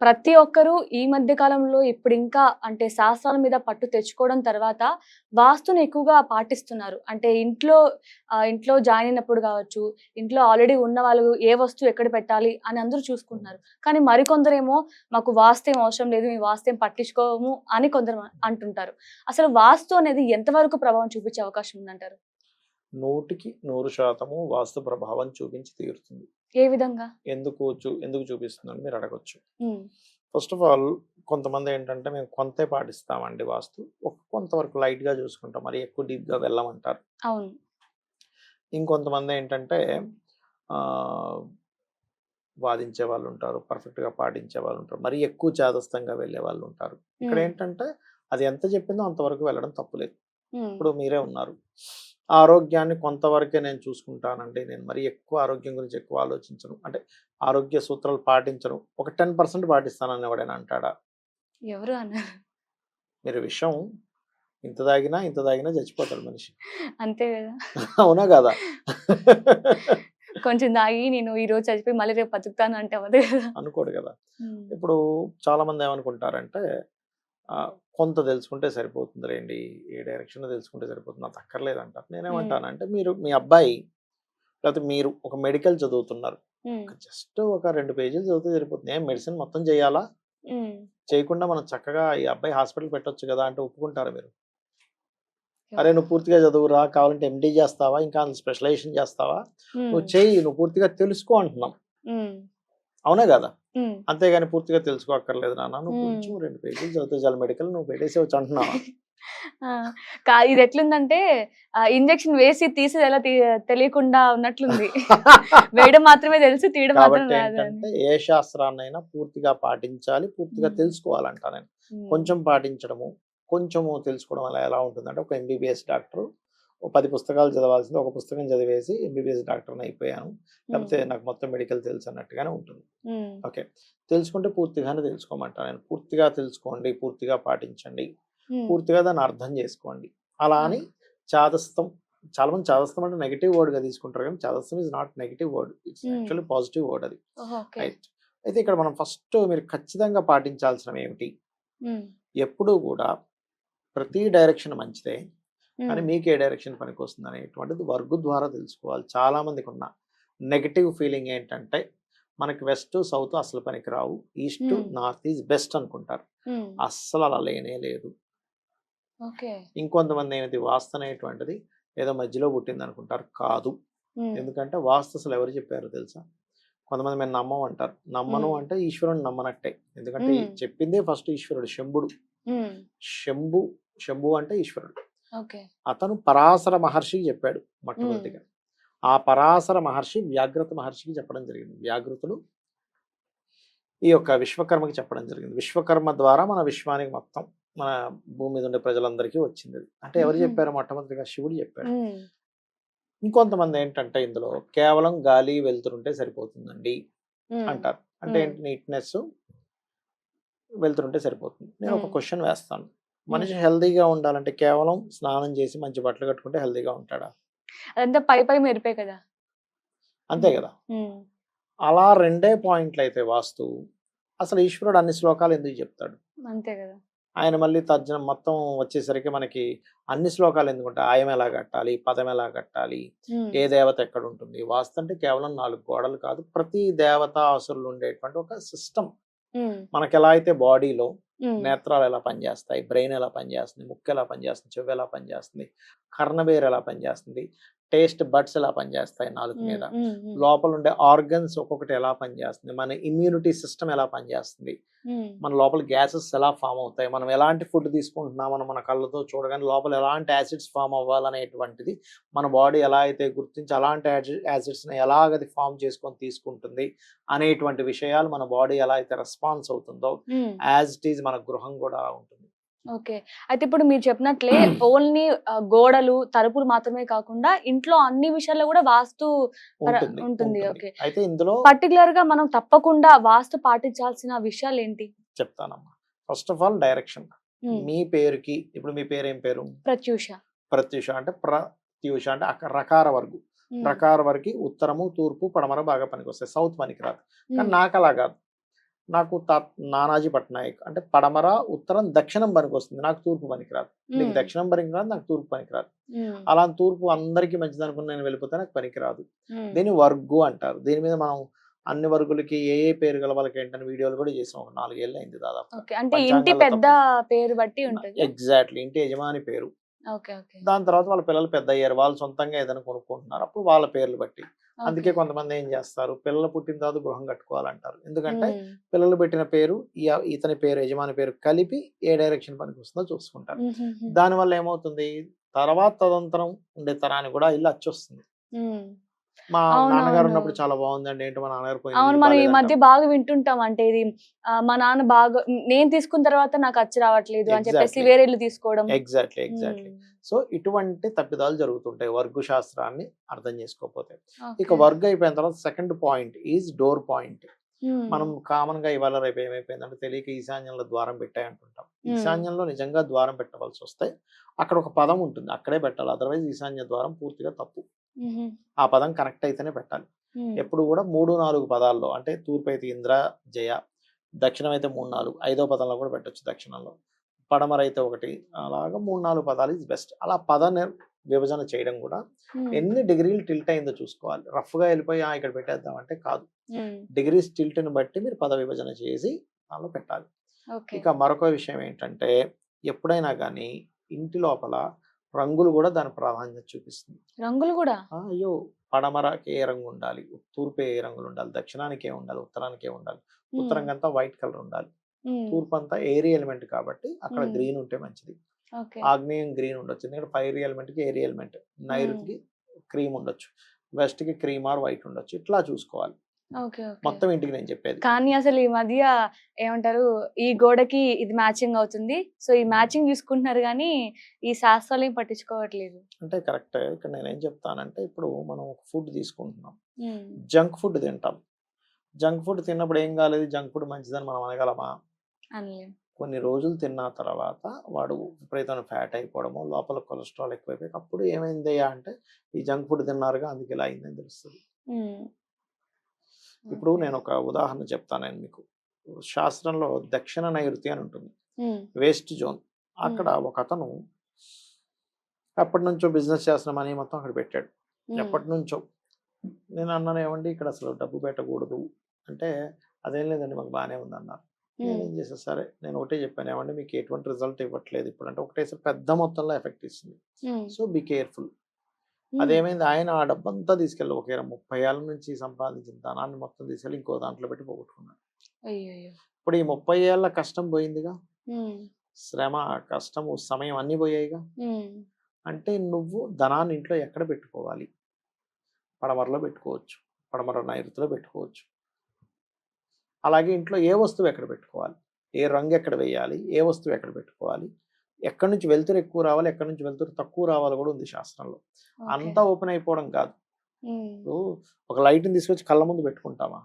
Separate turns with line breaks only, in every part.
ప్రతి ఒక్కరూ ఈ మధ్య కాలంలో ఇప్పుడు ఇంకా అంటే శాస్త్రాల మీద పట్టు తెచ్చుకోవడం తర్వాత వాస్తుని ఎక్కువగా పాటిస్తున్నారు. అంటే ఇంట్లో ఇంట్లో జాయిన్ అయినప్పుడు కావచ్చు ఇంట్లో ఆల్రెడీ ఉన్న వాళ్ళు ఏ వస్తువు ఎక్కడ పెట్టాలి అని అందరూ చూసుకుంటున్నారు. కానీ మరికొందరేమో మాకు వాస్తు అవసరం లేదు మీ వాస్తు పట్టించుకోము అని కొందరు అంటుంటారు. అసలు వాస్తు అనేది ఎంతవరకు ప్రభావం చూపించే అవకాశం ఉందంటారు?
నూటికి నూరు శాతము వాస్తు ప్రభావం చూపించి తీరుతుంది.
ఏ విధంగా?
ఎందుకు ఎందుకు చూపిస్తుందని మీరు అడగొచ్చు. ఫస్ట్ ఆఫ్ ఆల్ కొంతమంది ఏంటంటే మేము కొంతే పాటిస్తామండి వాస్తు. కొంతవరకు లైట్గా చూసుకుంటాం. మరి ఎక్కువ డీప్గా వెళ్ళమంటారు.
అవును.
ఇంకొంతమంది ఏంటంటే వాదించే వాళ్ళు ఉంటారు పర్ఫెక్ట్గా పాటించే వాళ్ళు ఉంటారు మరి ఎక్కువ చేదస్తంగా వెళ్ళే వాళ్ళు ఉంటారు ఇక్కడ ఏంటంటే అది ఎంత చెప్పిందో అంతవరకు వెళ్ళడం తప్పులేదు ఇప్పుడు మీరే ఉన్నారు. ఆరోగ్యాన్ని కొంతవరకే నేను చూసుకుంటానండి. నేను మరి ఎక్కువ ఆరోగ్యం గురించి ఎక్కువ ఆలోచించను. అంటే ఆరోగ్య సూత్రాలు పాటించను. ఒక టెన్ పర్సెంట్ పాటిస్తానని ఎవడైనా అంటాడా?
ఎవరు అన్నారు?
మీరు విషయం ఇంత తాగినా ఇంత తాగినా చచ్చిపోతాడు మనిషి.
అంతే కదా?
అవునా కదా?
కొంచెం దాగి నేను ఈ రోజు చచ్చిపోయి మళ్ళీ రేపు బతుకుతాను అంటే అవ్వదు కదా?
అనుకోడు కదా. ఇప్పుడు చాలా మంది ఏమనుకుంటారంటే కొంత తెలుసుకుంటే సరిపోతుంది రండి ఏ డైరెక్షన్ తెలుసుకుంటే సరిపోతుంది నాకు అక్కర్లేదు అంటారు నేనేమంటానంటే మీరు మీ అబ్బాయి లేకపోతే మీరు ఒక మెడికల్ చదువుతున్నారు. జస్ట్ ఒక రెండు పేజీలు చదివితే సరిపోతుంది. ఏం మెడిసిన్ మొత్తం చేయాలా. చేయకుండా మనం చక్కగా ఈ అబ్బాయి హాస్పిటల్ పెట్టొచ్చు కదా అంటే ఒప్పుకుంటారా మీరు? అరే నువ్వు పూర్తిగా చదువురా కావాలంటే ఎండి చేస్తావా? ఇంకా స్పెషలైజేషన్ చేస్తావా? నువ్వు చెయ్యి నువ్వు పూర్తిగా తెలుసుకో అంటున్నాం. అవునా కదా. అంతేగాని పూర్తిగా తెలుసుకోక్కర్లేదు నాన్న నువ్వు. కొంచెం రెండు పేజీలు చదివితే చాలు మెడికల్ నువ్వు పెట్టేసి వచ్చి అంటున్నావా
ఇది ఎట్లుందంటే ఇంజెక్షన్ వేసి తీసేది ఎలా తెలియకుండా ఉన్నట్లుంది వేయడం మాత్రమే తెలుసు తీయడం మాత్రం.
ఏంటంటే ఏ శాస్త్రాన్నైనా పూర్తిగా పాటించాలి పూర్తిగా. తెలుసుకోవాలంట నేను కొంచెం పాటించడము కొంచెము తెలుసుకోవడం వల్ల ఎలా ఉంటుందంటే ఒక ఎంబీబీఎస్ డాక్టర్ పది పుస్తకాలు చదవాల్సింది ఒక పుస్తకం చదివేసి ఎంబీబీఎస్ డాక్టర్ని అయిపోయాను. లేకపోతే నాకు మొత్తం మెడికల్ తెలుసు అన్నట్టుగానే ఉంటుంది. ఓకే. తెలుసుకుంటే పూర్తిగానే తెలుసుకోమంటా నేను. పూర్తిగా తెలుసుకోండి పూర్తిగా పాటించండి పూర్తిగా దాన్ని అర్థం చేసుకోండి. అలా అని చాదస్తం చాలా మంది చాదస్తం అంటే నెగిటివ్ వర్డ్గా తీసుకుంటారు కానీ చాదస్తం is not negative word it's. Actually positive word అది. రైట్. అయితే ఇక్కడ మనం ఫస్ట్ మీరు ఖచ్చితంగా పాటించాల్సిన ఏమిటి? ఎప్పుడూ కూడా ప్రతి డైరెక్షన్ మంచిదే. కానీ మీకు ఏ డైరెక్షన్ పనికి వస్తుంది అనేటువంటిది వర్గు ద్వారా తెలుసుకోవాలి. చాలా మందికి ఉన్న నెగటివ్ ఫీలింగ్ ఏంటంటే మనకి వెస్ట్ సౌత్ అసలు పనికి రావు ఈస్ట్. నార్త్ ఈజ్ బెస్ట్ అనుకుంటారు. అస్సలు అలా లేనే లేదు. ఇంకొంతమంది ఏమిటి వాస్తు అనేటువంటిది ఏదో మధ్యలో పుట్టింది అనుకుంటారు కాదు ఎందుకంటే వాస్తు అసలు ఎవరు చెప్పారో తెలుసా? కొంతమంది మేము నమ్మం అంటారు. నమ్మను
మ్మ్.
అంటే ఈశ్వరుని నమ్మనట్టే. ఎందుకంటే. చెప్పిందే ఫస్ట్ ఈశ్వరుడు శంభుడు. శంభు శంభు అంటే ఈశ్వరుడు. అతను పరాశర మహర్షికి చెప్పాడు మొట్టమొదటిగా. ఆ పరాశర మహర్షి వ్యాఘ్రత మహర్షికి చెప్పడం జరిగింది. వ్యాఘ్రతుడు ఈ యొక్క విశ్వకర్మకి చెప్పడం జరిగింది. విశ్వకర్మ ద్వారా మన విశ్వానికి మొత్తం మన భూమి మీద ఉండే ప్రజలందరికీ వచ్చింది. అంటే ఎవరు. చెప్పారు మొట్టమొదటిగా? శివుడు చెప్పాడు. ఇంకొంతమంది ఏంటంటే ఇందులో కేవలం గాలి వెళ్తుంటే సరిపోతుందండి అంటారు. అంటే. ఏంటి నీట్నెస్ వెళ్తుంటే సరిపోతుంది. నేను ఒక. క్వశ్చన్ వేస్తాను. మనిషి హెల్దీగా ఉండాలంటే కేవలం స్నానం చేసి మంచి బట్టలు కట్టుకుంటే హెల్దీగా ఉంటాడా?
అదంతా పై పై మెరిపే కదా!
అంతే. కదా! అలా రెండే పాయింట్లు అయితే వాస్తు అసలు ఈశ్వరుడు అన్ని శ్లోకాలు ఎందుకు చెప్తాడు?
అంతే కదా!
ఆయన మళ్ళీ తర్జనం మొత్తం వచ్చేసరికి మనకి అన్ని శ్లోకాలు ఎందుకుంటాయి? ఆయం ఎలా కట్టాలి? పదం ఎలా కట్టాలి? ఏ దేవత ఎక్కడ ఉంటుంది? వాస్తు అంటే కేవలం నాలుగు గోడలు కాదు ప్రతి దేవత అసురులు ఉండేటువంటి ఒక సిస్టమ్. మనకి ఎలా అయితే బాడీలో నేత్రాలు ఎలా పనిచేస్తాయి? బ్రెయిన్ ఎలా పనిచేస్తుంది? ముక్కు ఎలా పనిచేస్తుంది? చెవి ఎలా పనిచేస్తుంది? కర్ణబేర్ ఎలా పనిచేస్తుంది? టేస్ట్ బడ్స్ ఎలా పనిచేస్తాయి నాలుగు మీద. లోపల ఉండే ఆర్గన్స్ ఒక్కొక్కటి ఎలా పనిచేస్తుంది మన ఇమ్యూనిటీ సిస్టమ్ ఎలా పనిచేస్తుంది మన లోపల గ్యాసెస్ ఎలా ఫామ్ అవుతాయి మనం ఎలాంటి ఫుడ్ తీసుకుంటున్నామని మన కళ్ళతో చూడగానే లోపల ఎలాంటి యాసిడ్స్ ఫామ్ అవ్వాలనేటువంటిది మన బాడీ ఎలా అయితే గుర్తించి అలాంటి యాసిడ్స్ని ఎలాగది ఫామ్ చేసుకొని తీసుకుంటుంది అనేటువంటి విషయాలు మన బాడీ ఎలా అయితే రెస్పాన్స్ అవుతుందో. యాజ్ ఇట్ ఈజ్ మన గృహం కూడా ఉంటుంది.
ఓకే. అయితే ఇప్పుడు మీరు చెప్పినట్లే ఓన్లీ గోడలు తలుపులు మాత్రమే కాకుండా ఇంట్లో అన్ని విషయాల్లో కూడా వాస్తు
ఉంటుంది.
ఓకే.
అయితే ఇందులో
పర్టికులర్గా మనం తప్పకుండా వాస్తు పాటించాల్సిన విషయాలు ఏంటి
చెప్తానమ్మా. First of all direction. మీ పేరుకి ఇప్పుడు మీ పేరు ఏం పేరు?
ప్రత్యూష.
ప్రత్యూష అంటే ప్రత్యూష అంటే రకార వర్గు. రకార వరకు ఉత్తరము తూర్పు పడమర బాగా పనికొస్తాయి. సౌత్ పనికి రాదు కానీ నాకు అలా కాదు. నాకు తా- నానాజీ పట్నాయక్ అంటే పడమర ఉత్తరం దక్షిణం పనికి వస్తుంది. నాకు తూర్పు పనికిరాదు. నీకు దక్షిణం పనికిరాదు నాకు తూర్పు పనికిరాదు. అలా తూర్పు అందరికీ మంచిది అనుకుని నేను వెళ్ళిపోతే నాకు పనికిరాదు. దీన్ని వర్గు అంటారు. దీని మీద మనం అన్ని వర్గులకి ఏ ఏ పేరు గల వాళ్ళకి ఏంటని వీడియోలు కూడా చేసాం. ఒక నాలుగేళ్ళు అయింది దాదాపు.
అంటే ఇంటి పెద్ద పేరు బట్టి ఉంటుంది.
ఎగ్జాక్ట్లీ. ఇంటి యజమాని పేరు. దాని తర్వాత వాళ్ళ పిల్లలు పెద్ద అయ్యారు వాళ్ళు సొంతంగా ఏదైనా కొనుక్కుంటున్నారు. అప్పుడు వాళ్ళ పేర్లు బట్టి. అందుకే కొంతమంది ఏం చేస్తారు? పిల్లలు పుట్టిన తర్వాత గృహం కట్టుకోవాలంటారు. ఎందుకంటే పిల్లలు పెట్టిన పేరు ఇతని పేరు యజమాని పేరు కలిపి ఏ డైరెక్షన్ పనికి వస్తుందో చూసుకుంటారు. దానివల్ల ఏమవుతుంది? తర్వాత తదంతరం ఉండే తరానికి కూడా ఇల్లు వచ్చొస్తుంది
ఉమ్.
మా నాన్నగారు. ఉన్నప్పుడు చాలా బాగుందండి. ఏంటో మా నాన్నగారు
అవును మనం ఈ. మధ్య బాగా వింటుంటాం అంటే ఇది మా నాన్న బాగా నేను తీసుకున్న తర్వాత నాకు అచ్చి రావట్లేదు అని చెప్పేసి. వేరే ఇల్లు తీసుకోవడం.
ఎగ్జాక్ట్లీ ఎగ్జాక్ట్లీ సో ఇటువంటి తప్పిదాలు జరుగుతుంటాయి వర్గు శాస్త్రాన్ని అర్థం చేసుకోకపోతే. ఇక. వర్గ్ అయిపోయిన తర్వాత second point is door point. మనం కామన్గా ఇవాళ రేపు ఏమైపోయిందంటే తెలియక ఈశాన్యంలో ద్వారం పెట్టాయి అంటుంటాం. ఈశాన్యంలో నిజంగా ద్వారం పెట్టవలసి వస్తే అక్కడ ఒక పదం ఉంటుంది. అక్కడే పెట్టాలి. అదర్వైజ్ ఈశాన్య ద్వారం పూర్తిగా తప్పు. ఆ పదం కరెక్ట్ అయితేనే పెట్టాలి. ఎప్పుడు కూడా మూడు నాలుగు పదాల్లో అంటే తూర్పు అయితే ఇంద్ర జయ దక్షిణం అయితే మూడు నాలుగు ఐదో పదంలో కూడా పెట్టొచ్చు దక్షిణంలో. పడమర అయితే ఒకటి అలాగా మూడు నాలుగు పదాలు ఇస్ బెస్ట్ అలా పద నిర్- విభజన చేయడం కూడా ఎన్ని డిగ్రీలు టిల్ట్ అయిందో చూసుకోవాలి. రఫ్గా వెళ్ళిపోయి "ఆ, ఇక్కడ పెట్టేద్దాం అంటే కాదు డిగ్రీస్ టిల్ట్ని బట్టి మీరు పద విభజన చేసి దానిలో పెట్టాలి. ఇక మరొక విషయం ఏంటంటే ఎప్పుడైనా కానీ ఇంటి లోపల రంగులు కూడా దాని ప్రాధాన్యత చూపిస్తుంది.
రంగులు కూడా?
అయ్యో! పడమరకి ఏ రంగు ఉండాలి తూర్పు ఏ రంగులు ఉండాలి దక్షిణానికి ఏ ఉండాలి ఉత్తరానికి ఏ ఉండాలి ఉత్తరం అంతా వైట్ కలర్ ఉండాలి. తూర్పు అంతా ఏరి ఎలిమెంట్ కాబట్టి అక్కడ. గ్రీన్ ఉంటే మంచిది. ఆగ్నేయం గ్రీన్ ఉండొచ్చు. ఎందుకంటే ఫైర్ ఎలిమెంట్కి ఏరి ఎలిమెంట్. నైరుతికి క్రీమ్ ఉండొచ్చు. వెస్ట్కి క్రీమ్ ఆర్ వైట్ ఉండొచ్చు. ఇట్లా చూసుకోవాలి. మొత్తం ఇంటికి నేను చెప్పేది.
కానీ అసలు ఈ మధ్య ఏమంటారు ఈ గోడకి ఇది మ్యాచింగ్ అవుతుంది. సో ఈ మ్యాచింగ్ చూసుకుంటున్నారు కానీ ఈ శాస్త్రాలు ఏం పట్టించుకోవట్లేదు.
అంటే కరెక్ట్. ఇక్కడ నేను ఏం చెప్తానంటే ఇప్పుడు మనం ఒక ఫుడ్ తీసుకుంటున్నాం. జంక్ ఫుడ్ తింటాం. జంక్ ఫుడ్ తిన్నప్పుడు ఏం కాలేదు జంక్ ఫుడ్ మంచిదని మనం అనగలమా? కొన్ని రోజులు తిన్న తర్వాత వాడు విపరీతమైన ఫ్యాట్ అయిపోవడము లోపల కొలెస్ట్రాల్ ఎక్కువైపోయి అప్పుడు ఏమైందయ్యా అంటే ఈ జంక్ ఫుడ్ తిన్నారుగా అందుకు ఇలా అయిందని తెలుస్తుంది. ఇప్పుడు. నేను ఒక ఉదాహరణ చెప్తాను నేను మీకు. శాస్త్రంలో దక్షిణ నైరుతి అని ఉంటుంది. West zone. అక్కడ ఒక అతను ఎప్పటి నుంచో బిజినెస్ చేస్తున్న మనీ మొత్తం అక్కడ పెట్టాడు. ఎప్పటి నుంచో నేను అన్నాను ఏమండి ఇక్కడ అసలు డబ్బు పెట్టకూడదు. అంటే అదేం లేదండి మాకు బాగానే ఉంది అన్నారు నేను చేసా సరే నేను ఒకటే చెప్పాను. ఏమండి మీకు ఎటువంటి రిజల్ట్ ఇవ్వట్లేదు ఇప్పుడు. అంటే ఒకటేసారి పెద్ద మొత్తంలో ఎఫెక్ట్ ఇస్తుంది. So be careful. అదేమైంది ఆయన ఆ డబ్బంతా తీసుకెళ్ళి ఒక ముప్పై ఏళ్ళ నుంచి సంపాదించిన ధనాన్ని మొత్తం తీసుకెళ్ళి ఇంకో దాంట్లో పెట్టి పోగొట్టుకున్నాడు. ఇప్పుడు ఈ ముప్పై ఏళ్ళ కష్టం పోయిందిగా? శ్రమ కష్టము సమయం అన్నీ పోయాయిగా? అంటే నువ్వు ధనాన్ని ఇంట్లో ఎక్కడ పెట్టుకోవాలి? పడమరలో పెట్టుకోవచ్చు. పడమర నైరుతిలో పెట్టుకోవచ్చు. అలాగే ఇంట్లో ఏ వస్తువు ఎక్కడ పెట్టుకోవాలి? ఏ రంగు ఎక్కడ వేయాలి? ఏ వస్తువు ఎక్కడ పెట్టుకోవాలి? ఎక్కడి నుంచి వెలుతురు ఎక్కువ రావాలి ఎక్కడి నుంచి వెలుతురు తక్కువ రావాలి కూడా ఉంది శాస్త్రంలో. అంతా ఓపెన్ అయిపోవడం కాదు. ఇప్పుడు ఒక లైట్ని తీసుకొచ్చి కళ్ళ ముందు పెట్టుకుంటామా?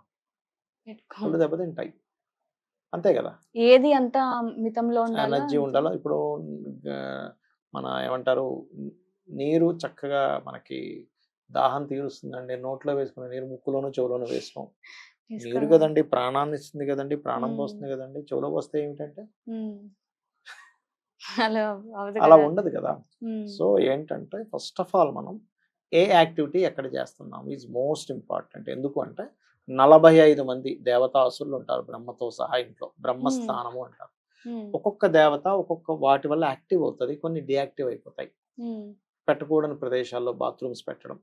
పెట్టుకో.
కళ్ళు దెబ్బతింటాయి అంతే కదా?
ఏది అంత మితంలో
ఎనర్జీ ఉండాలో? ఇప్పుడు మన ఏమంటారు? నీరు చక్కగా మనకి దాహం తీరుస్తుందండి. నోట్లో వేసుకునే నీరు ముక్కులోనూ చెవులోనూ వేసుకోం. నీరు. కదండి ప్రాణాన్ని ఇస్తుంది కదండి ప్రాణం. పోస్తుంది కదండి చెవులో వస్తే ఏమిటంటే.
అలా.
ఉండదు కదా. సో ఏంటంటే ఫస్ట్ ఆఫ్ ఆల్ మనం ఏ యాక్టివిటీ ఎక్కడ చేస్తున్నాం ఈజ్ మోస్ట్ ఇంపార్టెంట్ ఎందుకు అంటే నలభై ఐదు మంది దేవతాసులు ఉంటారు బ్రహ్మతో సహా ఇంట్లో బ్రహ్మస్థానము అంటారు. ఒక్కొక్క దేవత ఒక్కొక్క వాటి వల్ల యాక్టివ్ అవుతుంది కొన్ని డియాక్టివ్ అయిపోతాయి. పెట్టకూడని ప్రదేశాల్లో బాత్రూమ్స్ పెట్టడం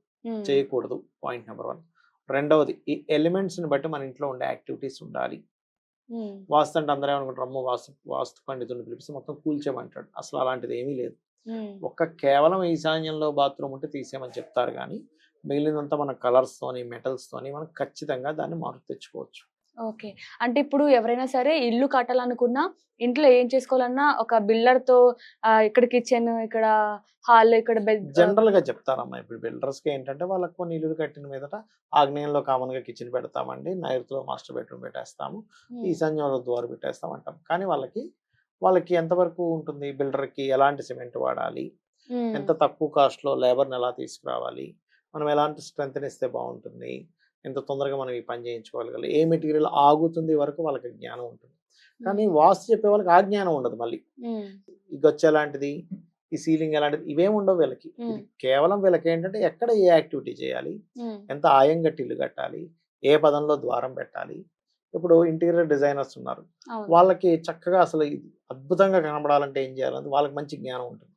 చేయకూడదు పాయింట్ నెంబర్ వన్ రెండవది ఈ ఎలిమెంట్స్ని బట్టి మన ఇంట్లో ఉండే యాక్టివిటీస్ ఉండాలి. వాస్తు అంటే అందరూ ఏమనుకుంటారు? అమ్మో! వాస్తు వాస్తు పండితుడిని పిలిపిస్తే మొత్తం కూల్చేయమంటాడు. అసలు అలాంటిది ఏమీ లేదు. ఒక్క కేవలం ఈశాన్యంలో బాత్రూమ్ ఉంటే తీసేయమని చెప్తారు కానీ మిగిలినంతా మన కలర్స్ తోని మెటల్స్ తోని మనం ఖచ్చితంగా దాన్ని మార్పు తెచ్చుకోవచ్చు
ఓకే. అంటే ఇప్పుడు ఎవరైనా సరే ఇల్లు కట్టాలనుకున్నా ఇంట్లో ఏం చేసుకోవాలన్నా ఒక బిల్డర్తో ఆ, ఇక్కడ కిచెన్ ఇక్కడ హాల్ ఇక్కడ బెడ్
జనరల్గా చెప్తారమ్మా ఇప్పుడు బిల్డర్స్కి ఏంటంటే వాళ్ళకు కొన్ని ఇల్లులు కట్టిన మీదట ఆగ్నేయంలో కామన్గా కిచెన్ పెడతామండి. నైరుతిలో మాస్టర్ బెడ్రూమ్ పెట్టేస్తాము. ఈశాన్యంలో ద్వారు పెట్టేస్తాం అంటాం. కానీ వాళ్ళకి వాళ్ళకి ఎంతవరకు ఉంటుంది builder కి ఎలాంటి సిమెంట్ వాడాలి? ఎంత తక్కువ కాస్ట్లో లేబర్ని ఎలా తీసుకురావాలి? మనం ఎలాంటి స్ట్రెంత్ ఇస్తే బాగుంటుంది? ఎంత తొందరగా మనం ఈ పని చేయించుకోగలగాలి. ఏ మెటీరియల్ ఆగుతుంది వరకు వాళ్ళకి జ్ఞానం ఉంటుంది. కానీ వాస్తు చెప్పే వాళ్ళకి ఆ జ్ఞానం ఉండదు మళ్ళీ. ఈ గొచ్చ ఎలాంటిది? ఈ సీలింగ్ ఎలాంటిది? ఇవేం ఉండవు వీళ్ళకి. కేవలం వీళ్ళకి ఏంటంటే ఎక్కడ ఏ యాక్టివిటీ చేయాలి? ఎంత ఆయం ఇల్లు కట్టాలి? ఏ పదంలో ద్వారం పెట్టాలి? ఇప్పుడు ఇంటీరియర్ డిజైనర్స్ ఉన్నారు. వాళ్ళకి చక్కగా అసలు అద్భుతంగా కనబడాలంటే ఏం చేయాలంటే వాళ్ళకి మంచి జ్ఞానం ఉంటుంది.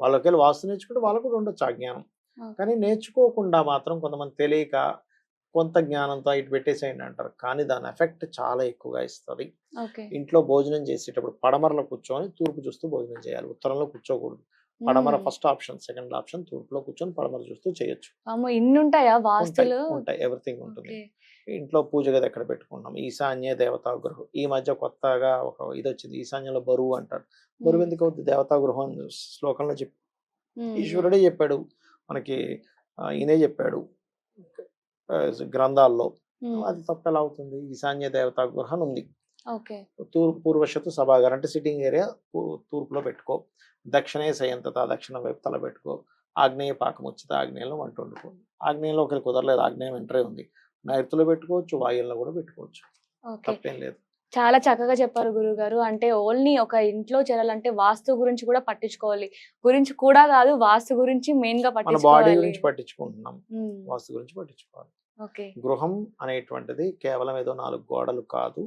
వాళ్ళకి వెళ్ళి వాస్తు నేర్చుకుంటే వాళ్ళకు కూడా ఉండొచ్చు ఆ జ్ఞానం. కానీ నేర్చుకోకుండా మాత్రం కొంతమంది తెలియక కొంత జ్ఞానంతో ఇటు పెట్టేసేయండి అంటారు. కానీ దాని ఎఫెక్ట్ చాలా ఎక్కువగా ఇస్తుంది. ఇంట్లో భోజనం చేసేటప్పుడు పడమరలో కూర్చొని తూర్పు చూస్తూ భోజనం చేయాలి. ఉత్తరంలో కూర్చోకూడదు. పడమర ఫస్ట్ ఆప్షన్ సెకండ్ ఆప్షన్ తూర్పులో కూర్చొని పడమర చూస్తూ చేయొచ్చు.
ఉంటాయా
ఎవ్రీథింగ్ ఉంటుంది. ఇంట్లో పూజ గది ఎక్కడ పెట్టుకుంటాం ఈశాన్య దేవతా గృహం. ఈ మధ్య కొత్తగా ఒక ఇది వచ్చింది ఈశాన్యంలో బరువు అంటారు. బరువు ఎందుకు అవుతుంది దేవతా గృహం శ్లోకంలో చెప్పి ఈశ్వరుడే చెప్పాడు. మనకి ఈయనే చెప్పాడు. గ్రంథాల్లో అది తప్ప ఎలా అవుతుంది ఈశాన్య దేవతా గృహం ఉంది. తూర్పు పూర్వశత్తు సభాగారం అంటే సిట్టింగ్ ఏరియా తూర్పులో పెట్టుకో. దక్షిణే సయంతత దక్షిణ వైపు తల పెట్టుకో. ఆగ్నేయ పాకం వచ్చితే ఆగ్నేయంలో వంట వండుకో. ఆగ్నేయంలో ఒకరికి కుదరలేదు. ఆగ్నేయం ఎంట్రే ఉంది. నైరుతిలో పెట్టుకోవచ్చు వాయుల్లో కూడా పెట్టుకోవచ్చు. తప్పేం లేదు.
చాలా చక్కగా చెప్పారు గురువు గారు అంటే ఓన్లీ ఒక ఇంట్లో చేరాలంటే వాస్తు గురించి కూడా పట్టించుకోవాలి. గురించి కూడా కాదు వాస్తు గురించి
మెయిన్గా బాడీ గురించి పట్టించుకుంటున్నాం. వాస్తు గురించి పట్టించుకోవాలి. గృహం అనేటువంటిది కేవలం ఏదో నాలుగు గోడలు కాదు.